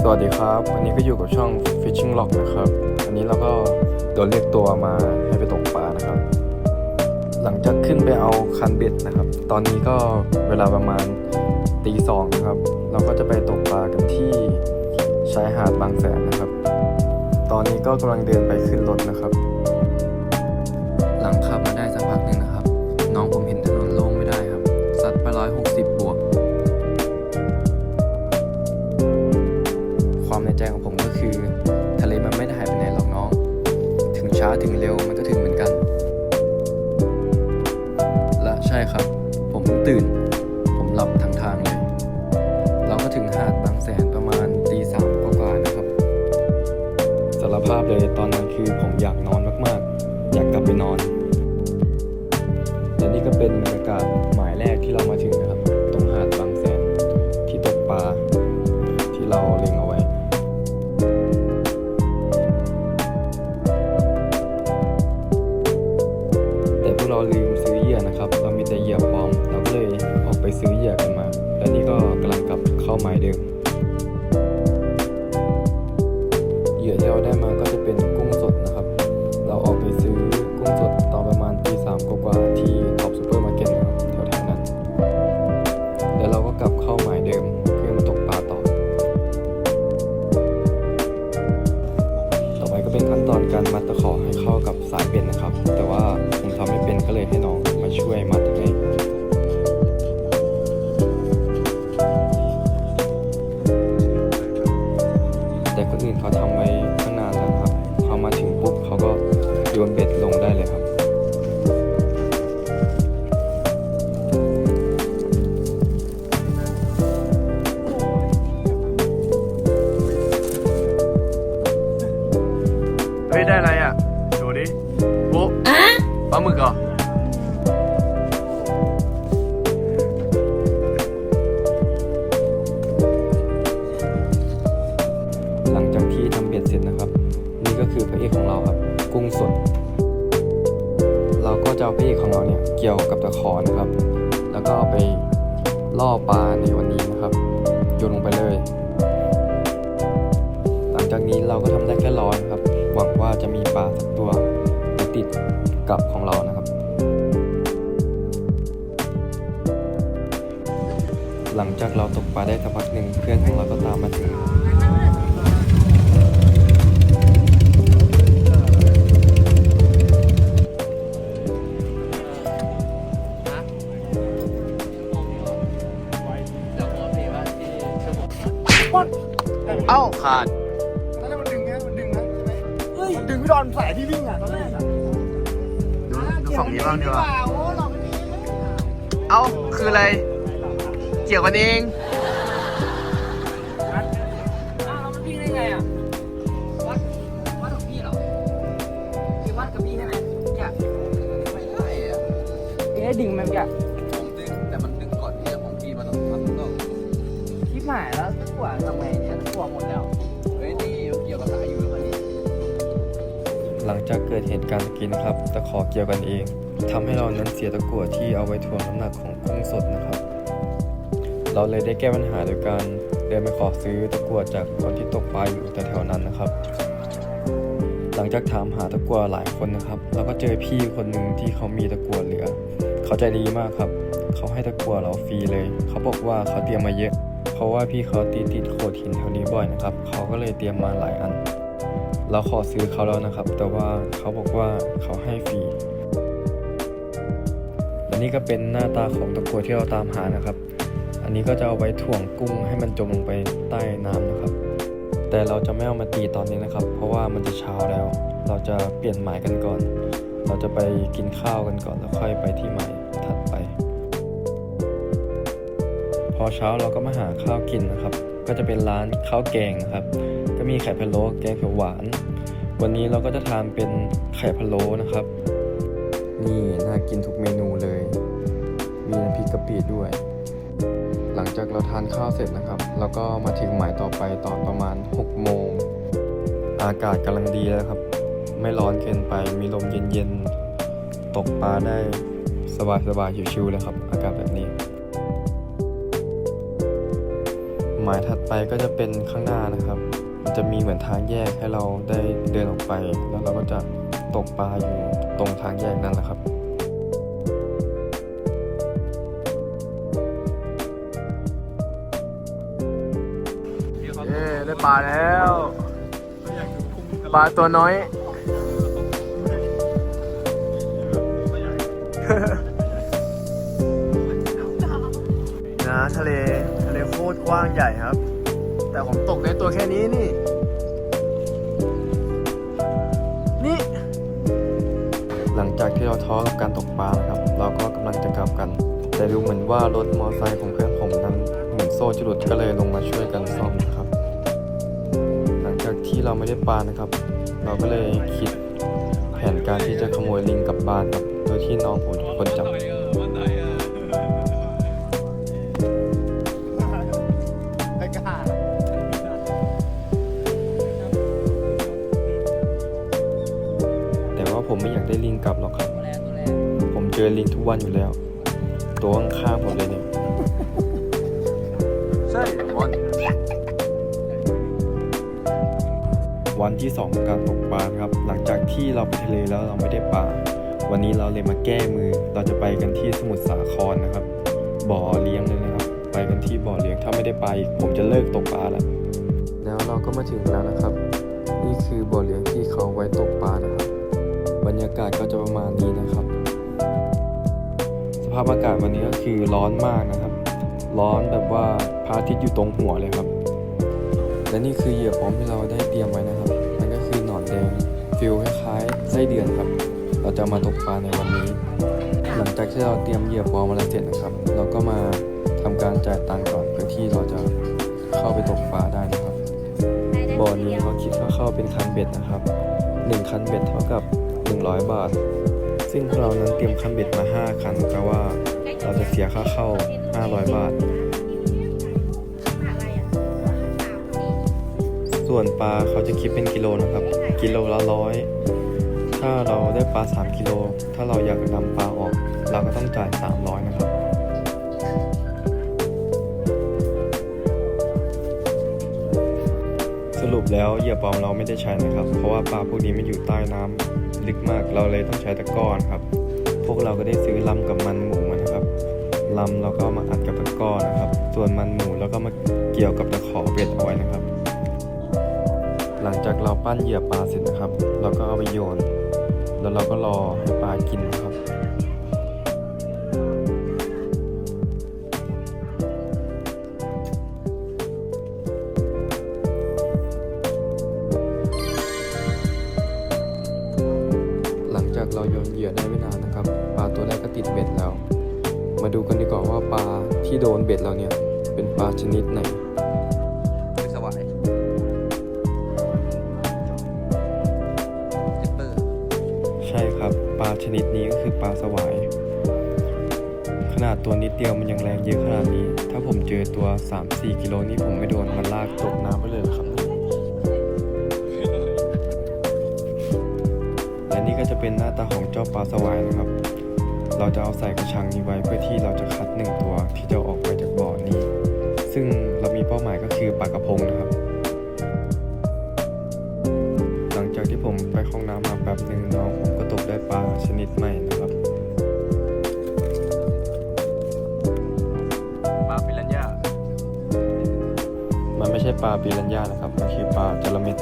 สวัสดีครับ วันนี้ก็อยู่กับช่อง Fishing Log นะครับวันนี้เราก็โดนเรียกตัวมาให้ไปตกปลานะครับ หลังจากขึ้นไปเอาคันเบ็ดนะครับ ตอนนี้ก็เวลาประมาณตีสองนะครับ เราก็จะไปตกปลากันที่ชายหาดบางแสนนะครับ ตอนนี้ก็กำลังเดินไปขึ้นรถนะครับ ตอนนั้นคือผมอยากนอนมากๆ อยากกลับไปนอนและนี่ก็เป็นบรรยากาศหมายแรกที่เรามาถึงนะครับ ตรงหาดบางแสนที่ตกปลาที่เราเล็งเอาไว้แต่พวกเราลืมซื้อเหยื่อนะครับ เรามีแต่เหยื่อปลอม เราก็เลยออกไปซื้อเหยื่อกันมา และนี่ก็กำลังกลับเข้าหมายเดิม การมัดตะขอให้เข้ากับสายเบ็ดนะครับ แต่ว่า ระเอกของเราครับ กุ้งสด เราก็จะเอาพระเอกของเราเนี่ยเกี่ยวกับตะขอนะครับ แล้วก็เอาไปล่อปลาในวันนี้นะครับโยนลงไปเลย หลังจากนี้เราก็ทำได้แค่ร้อนครับ หวังว่าจะมีปลาสักตัวติดกับของเรานะครับ หลังจากเราตกปลาได้สักพักหนึ่งเพื่อนของเราก็ตามมาถึง ขาดตอนแรกมันดึงนะมันดึงนะเฮ้ยดึงพี่ดอนสายที่วิ่งอะตอนแรกอะดูดูฝั่งนี้บ้างดีกว่า โอ้หลอกกันนี้เอ้า คืออะไร เกี่ยวกันเอง อ้าวแล้วมันวิ่งได้ไงอะวัดวัดของพี่เหรอพี่วัดกับพี่ใช่ไหมแกไม่ใช่อะเอ๊ะดึงมันแกผมดึงแต่มันดึงก่อนที่จะของพี่มาต้องมาต้องต้องคิดหมายแล้วตัวทำไง จากเกิดเหตุการณ์กี้นะครับตะขอเกี่ยวกันเองทำให้เรานั้นเสียตะกั่วที่เอาไว้ถ่วงน้ำหนักของกุ้งสดนะครับ เราเลยได้แก้ปัญหาโดยการเดินไปขอซื้อตะกั่วจากคนที่ตกปลาอยู่แถวๆนั้นนะครับ หลังจากถามหาตะกั่วหลายคนนะครับ เราก็เจอพี่คนหนึ่งที่เขามีตะกั่วเหลือ เขาใจดีมากครับ เขาให้ตะกั่วเราฟรีเลย เขาบอกว่าเขาเตรียมมาเยอะ เพราะว่าพี่เขาตีติดโขดหินแถวนี้บ่อยนะครับ เขาก็เลยเตรียมมาหลายอัน เราขอซื้อเขาแล้วนะครับ แต่ว่าเขาบอกว่าเขาให้ฟรีและนี่ก็เป็นหน้าตาของตะกั่วที่เราตามหานะครับ อันนี้ก็จะเอาไว้ถ่วงกุ้งให้มันจมลงไปใต้น้ำนะครับ แต่เราจะไม่เอามาตีตอนนี้นะครับ เพราะว่ามันจะเช้าแล้ว เราจะเปลี่ยนหมายกันก่อน เราจะไปกินข้าวกันก่อนแล้วค่อยไปที่หมายถัดไป พอเช้าเราก็มาหาข้าวกินนะครับ ก็จะเป็นร้านข้าวแกงนะครับ มีไข่พะโล้แกงเขียวหวาน วันนี้เราก็จะทานเป็นไข่พะโล้นะครับ นี่น่ากินทุกเมนูเลย มีน้ำพริกกะปิด้วย หลังจากเราทานข้าวเสร็จนะครับเราก็มาถึงหมายต่อไปตอนประมาณ 6 โมง อากาศกำลังดีแล้วครับ ไม่ร้อนเกินไป มีลมเย็นๆ ตกปลาได้สบายๆ ชิวๆเลยครับ อากาศแบบนี้หมายถัดไปก็จะเป็นข้างหน้านะครับ มันจะมีเหมือนทางแยกให้เราได้เดินออกไป แล้วเราก็จะตกปลาอยู่ตรงทางแยกนั่นแหละครับเย้ได้ปลาแล้วปลาตัวน้อย นะทะเลทะเลโคตรกว้างใหญ่ครับ แต่ผมตกในตัวแค่นี้นี่ นี่ หลังจากที่เราท้อกับการตกปลานะครับ เราก็กำลังจะกลับกัน แต่ดูเหมือนว่ารถมอเตอร์ไซค์ของเพื่อนผมนั้นเหมือนโซ่จะหลุดก็เลยลงมาช่วยกันซ่อมนะครับ หลังจากที่เราไม่ได้ปลานะครับ เราก็เลยคิดแผนการที่จะขโมยลิงกลับบ้านครับโดยที่น้องผมคนจับ ไม่อยากได้ลิงกลับหรอกครับ ตัวแรกตัวแรกผมเจอลิงทุกวันอยู่แล้ว ตัวข้างๆผมเลยเนี่ย ใช่บอลวันที่สองของการตกปลานะครับ หลังจากที่เราไปทะเลแล้วเราไม่ได้ปลา วันนี้เราเลยมาแก้มือ เราจะไปกันที่สมุทรสาครนะครับ บ่อเลี้ยงเลยนะครับ ไปกันที่บ่อเลี้ยง ถ้าไม่ได้ไปอีกผมจะเลิกตกปลาแล้ว แล้วเราก็มาถึงแล้วนะครับ นี่คือบ่อเลี้ยงที่เขาไว้ตกปลานะครับบ รยากาศก็จะประมาณนี้นะครับ สภาพอากาศวันนี้ก็คือร้อนมากนะครับ ร้อนแบบว่าพระอาทิตย์อยู่ตรงหัวเลยครับ และนี่คือเหยื่อพร้อมที่เราได้เตรียมไว้นะครับ มันก็คือหนอนแดงฟิลคล้ายๆไส้เดือนครับ เราจะมาตกปลาในวันนี้ หลังจากที่เราเตรียมเหยื่อพร้อมมาแล้วเสร็จนะครับ เราก็มาทำการจ่ายตังค์ก่อนเพื่อที่เราจะเข้าไปตกปลาได้นะครับบ่อนี้เขาคิดค่าเข้าเป็นคันเบ็ดนะครับ1คันเบ็ดเท่ากับ 100 บาท ซึ่งพวกเรานั้นเตรียมคันเบ็ดมา 5 คันแปลว่าเราจะเสียค่าเข้า 500 บาท ส่วนปลาเขาจะคิดเป็นกิโลนะครับ กิโลละร้อยถ้าเราได้ปลา 3 กิโล ถ้าเราอยากนำปลาออก เราก็ต้องจ่าย 300 นะครับสรุปแล้วเหยื่อปลอมเราไม่ได้ใช้นะครับ เพราะว่าปลาพวกนี้มันอยู่ใต้น้ำ ลึกมากเราเลยต้องใช้ตะกร้อนครับ พวกเราก็ได้ซื้อลำกับมันหมูมานะครับลำเราก็มาอัดกับตะกร้อนะครับ ส่วนมันหมูเราก็มาเกี่ยวกับตะขอเบ็ดเอาไว้นะครับ หลังจากเราปั้นเหยื่อปลาเสร็จนะครับ เราก็เอาไปโยน แล้วเราก็รอให้ปลากินนะครับ จากเราโยนเหยื่อได้ไม่นานนะครับปลาตัวแรกก็ติดเบ็ดแล้ว มาดูกันดีกว่าว่าปลาที่โดนเบ็ดเราเนี่ยเป็นปลาชนิดไหนไม่สวายจิปเปอร์ใช่ครับปลาชนิดนี้ก็คือปลาสวาย ขนาดตัวนิดเดียวมันยังแรงเยอะขนาดนี้ ถ้าผมเจอตัว 3-4 กิโลนี่ผมไม่โดนมันลากตกน้ำไปเลยเหรอครับ จะเป็นหน้าตาของเจ้าปลาสวายนะครับ เราจะเอาใส่กระชังนี้ไว้เพื่อที่เราจะคัดหนึ่งตัวที่จะออกไปจากบ่อนี้ ซึ่งเรามีเป้าหมายก็คือปลากระพงนะครับ หลังจากที่ผมไปเข้าห้องน้ำมาแป๊บหนึ่งน้องผมก็ตกได้ปลาชนิดใหม่นะครับปลาปิรันย่ามันไม่ใช่ปลาปีรัญญานะครับมันคือปลาจระเม็ด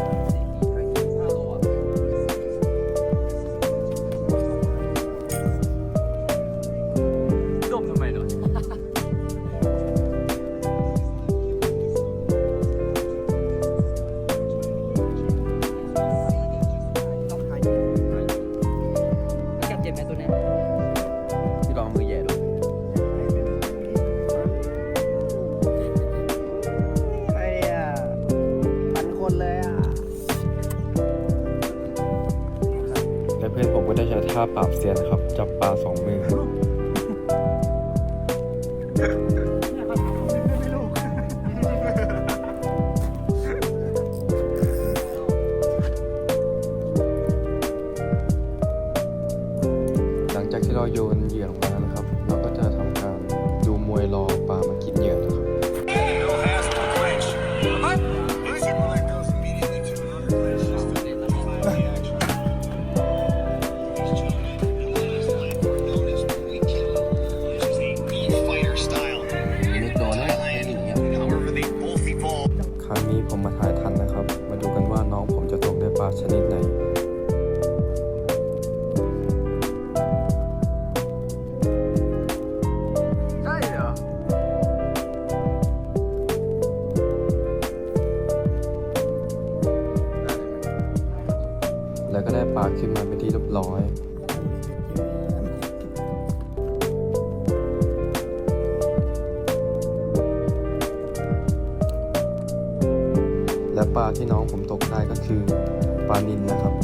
านิลนะครับ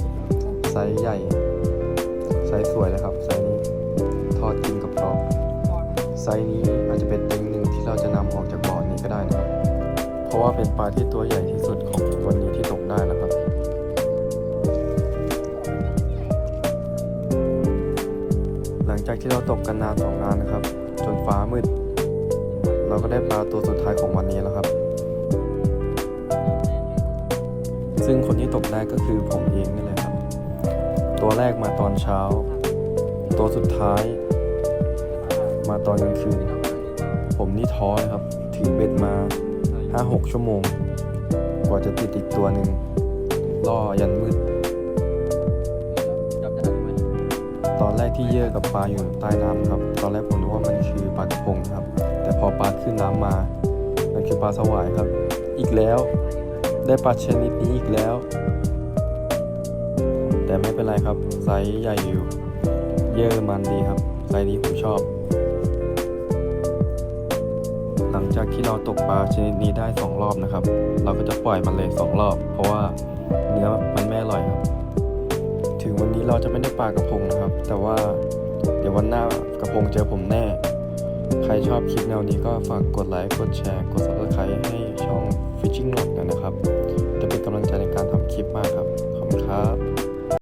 ไซส์ใหญ่ ไซส์สวยเลยครับ ไซส์นี้ทอดกินกับกรอบไซส์นี้อาจจะเป็นเต็งหนึ่งที่เราจะนำออกจากบ่อนี้ก็ได้นะครับ เพราะว่าเป็นปลาที่ตัวใหญ่ที่สุดของวันนี้ที่ตกได้นะครับหลังจากที่เราตกกันนานสองนานนะครับ จนฟ้ามืด เราก็ได้ปลาตัวสุดท้ายของวันนี้แล้วครับ ซึ่งคนที่ตกได้ก็คือผมเองนี่แหละครับ ตัวแรกมาตอนเช้า ตัวสุดท้าย มาตอนกลางคืน ผมนี่ท้อครับ ถือเบ็ดมา 5-6 ชั่วโมง กว่าจะติดอีกตัวหนึ่งล่อยันมืด ตอนแรกที่เยอะกับปลาอยู่ใต้น้ำครับ ตอนแรกผมนึกว่ามันคือปลากระพงครับ แต่พอปลาขึ้นน้ำมา มันคือปลาสวายครับ อีกแล้ว ได้ปลาชนิดนี้อีกแล้ว แต่ไม่เป็นไรครับไซส์ใหญ่อยู่ เยอะมันดีครับไซส์นี้ผมชอบ หลังจากที่เราตกปลาชนิดนี้ได้สองรอบนะครับ เราก็จะปล่อยมันเลยสองรอบ เพราะว่าเนื้อมันไม่อร่อยครับ ถึงวันนี้เราจะไม่ได้ปลากระพงนะครับ แต่ว่าเดี๋ยววันหน้ากระพงเจอผมแน่ ใครชอบคลิปแนวนี้ก็ฝากกดไลค์ กดแชร์ กด subscribe ให้ช่อง ฟิชชิ่งหลอกกันนะครับ จะเป็นกำลังใจในการทำคลิปมากครับ